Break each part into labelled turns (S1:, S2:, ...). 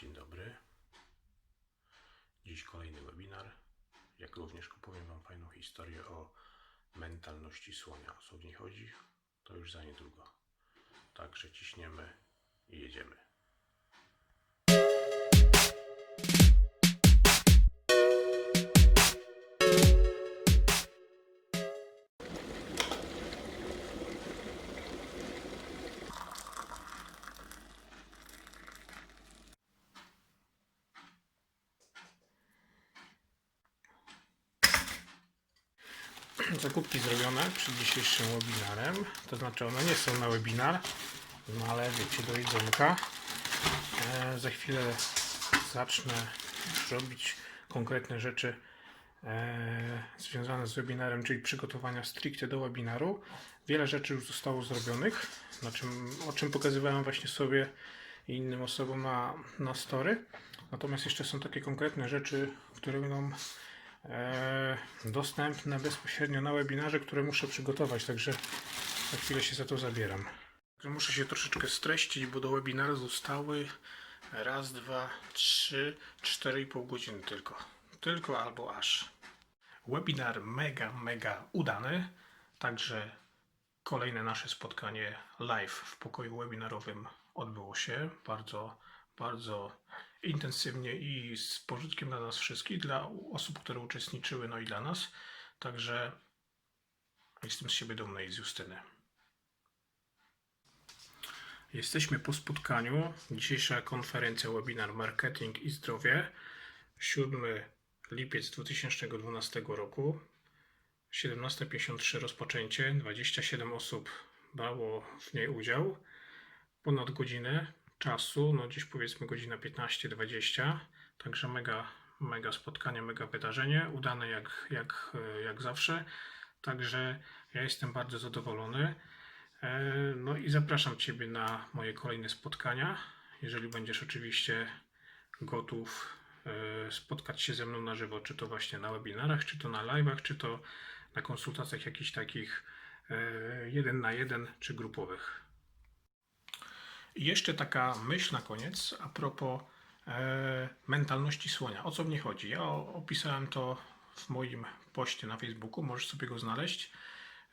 S1: Dzień dobry. Dziś kolejny webinar. Jak również opowiem Wam fajną historię o mentalności słonia. O co w niej chodzi, to już za niedługo. Także ciśniemy i jedziemy. Zakupki zrobione przed dzisiejszym webinarem. To znaczy one nie są na webinar, no ale wiecie, do jedzonka. E, za chwilę zacznę robić konkretne rzeczy e, związane z webinarem, czyli przygotowania stricte do webinaru. Wiele rzeczy już zostało zrobionych, na czym, o czym pokazywałem właśnie sobie i innym osobom na, na story. Natomiast jeszcze są takie konkretne rzeczy, które będą dostępne bezpośrednio na webinarze, które muszę przygotować, także za chwilę się za to zabieram. Muszę się troszeczkę streścić, bo do webinaru zostały raz, dwa, trzy, cztery i pół godziny tylko. Tylko albo aż. Webinar mega, mega udany, także kolejne nasze spotkanie live w pokoju webinarowym odbyło się bardzo, bardzo intensywnie i z pożytkiem dla nas wszystkich, dla osób, które uczestniczyły, no i dla nas. Także jestem z siebie dumny i z Justyny. Jesteśmy po spotkaniu. Dzisiejsza konferencja, webinar Marketing i Zdrowie. 7 lipiec 2012 roku. 17.53 rozpoczęcie. 27 osób brało w niej udział. Ponad godzinę czasu, no dziś powiedzmy godzina 15-20. Także mega, mega spotkanie, mega wydarzenie. Udane jak, jak, jak zawsze. Także ja jestem bardzo zadowolony. E, No i zapraszam Ciebie na moje kolejne spotkania. Jeżeli będziesz oczywiście gotów e, spotkać się ze mną na żywo, czy to właśnie na webinarach, czy to na live'ach, czy to na konsultacjach jakichś takich e, jeden na jeden, czy grupowych. Jeszcze taka myśl na koniec a propos e, mentalności słonia. O co mnie chodzi? Ja opisałem to w moim poście na Facebooku, możesz sobie go znaleźć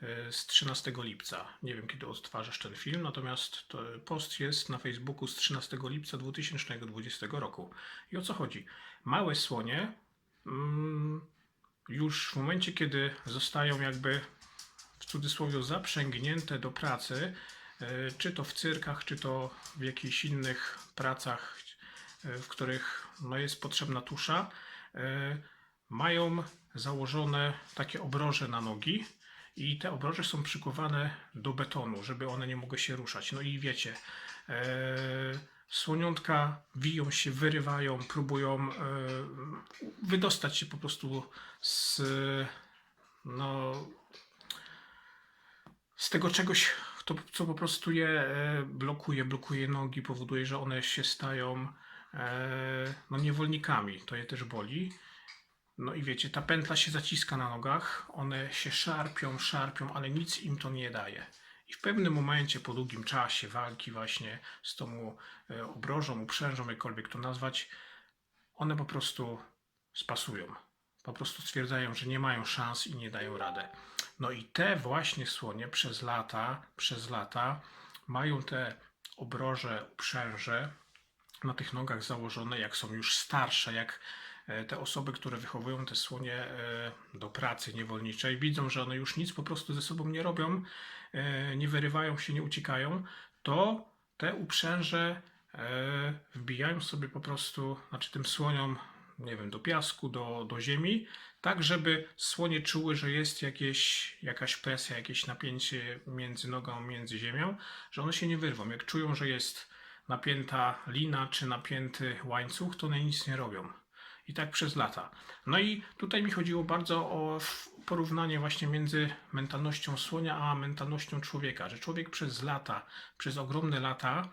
S1: e, z 13 lipca. Nie wiem, kiedy odtwarzasz ten film, natomiast to post jest na Facebooku z 13 lipca 2020 roku. I o co chodzi? Małe słonie mm, już w momencie, kiedy zostają jakby w cudzysłowie zaprzęgnięte do pracy, czy to w cyrkach, czy to w jakichś innych pracach, e, w których no, jest potrzebna tusza, e, mają założone takie obroże na nogi i te obroże są przykuwane do betonu, żeby one nie mogły się ruszać. No i wiecie, e, słoniątka wiją się, wyrywają, próbują e, wydostać się po prostu z no, z tego czegoś, to, co po prostu je e, blokuje, blokuje nogi, powoduje, że one się stają e, no, niewolnikami. To je też boli. No i wiecie, ta pętla się zaciska na nogach, one się szarpią, szarpią, ale nic im to nie daje. I w pewnym momencie, po długim czasie walki właśnie z tą e, obrożą, uprzężą, jakkolwiek to nazwać, one po prostu spasują. Po prostu stwierdzają, że nie mają szans i nie dają radę. No i te właśnie słonie przez lata, przez lata mają te obroże, uprzęże na tych nogach założone, jak są już starsze, jak e, te osoby, które wychowują te słonie e, do pracy niewolniczej, widzą, że one już nic po prostu ze sobą nie robią, e, nie wyrywają się, nie uciekają, to te uprzęże wbijają sobie po prostu, znaczy tym słoniom, nie wiem, do piasku, do, do ziemi, tak żeby słonie czuły, że jest jakieś, jakaś presja, jakieś napięcie między nogą, między ziemią, że one się nie wyrwą. Jak czują, że jest napięta lina czy napięty łańcuch, to one nic nie robią. I tak przez lata. No i tutaj mi chodziło bardzo o porównanie właśnie między mentalnością słonia a mentalnością człowieka, że człowiek przez lata, przez ogromne lata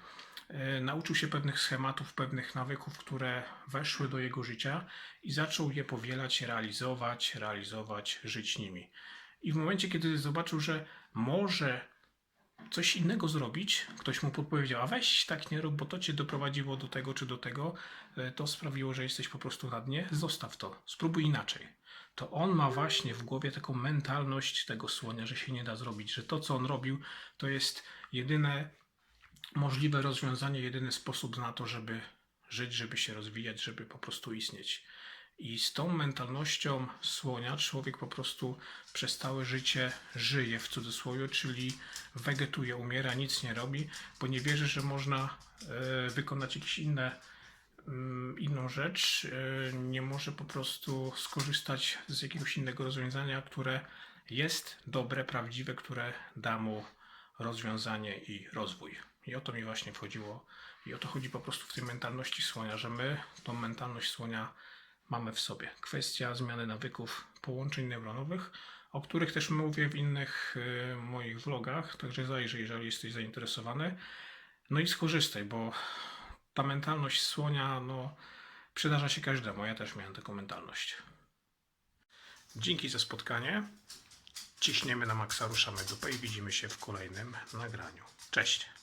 S1: e, nauczył się pewnych schematów, pewnych nawyków, które weszły do jego życia i zaczął je powielać, realizować, realizować, żyć nimi. I w momencie, kiedy zobaczył, że może coś innego zrobić, ktoś mu podpowiedział, a weź tak nie rób, bo to cię doprowadziło do tego czy do tego, e, to sprawiło, że jesteś po prostu na dnie, zostaw to, spróbuj inaczej. To on ma właśnie w głowie taką mentalność tego słonia, że się nie da zrobić, że to, co on robił, to jest jedyne możliwe rozwiązanie, jedyny sposób na to, żeby żyć, żeby się rozwijać, żeby po prostu istnieć. I z tą mentalnością słonia człowiek po prostu przez całe życie żyje w cudzysłowie, czyli wegetuje, umiera, nic nie robi, bo nie wierzy, że można e, wykonać jakieś inne, mm, inną rzecz. E, nie może po prostu skorzystać z jakiegoś innego rozwiązania, które jest dobre, prawdziwe, które da mu rozwiązanie i rozwój. I o to mi właśnie chodziło. I o to chodzi po prostu w tej mentalności słonia, że my tą mentalność słonia mamy w sobie. Kwestia zmiany nawyków połączeń neuronowych, o których też mówię w innych y, moich vlogach, także zajrzyj, jeżeli jesteś zainteresowany. No i skorzystaj, bo ta mentalność słonia, no, przydarza się każdemu. Ja też miałem taką mentalność. Dzięki za spotkanie. Ciśniemy na maksa, ruszamy dupę i widzimy się w kolejnym nagraniu. Cześć!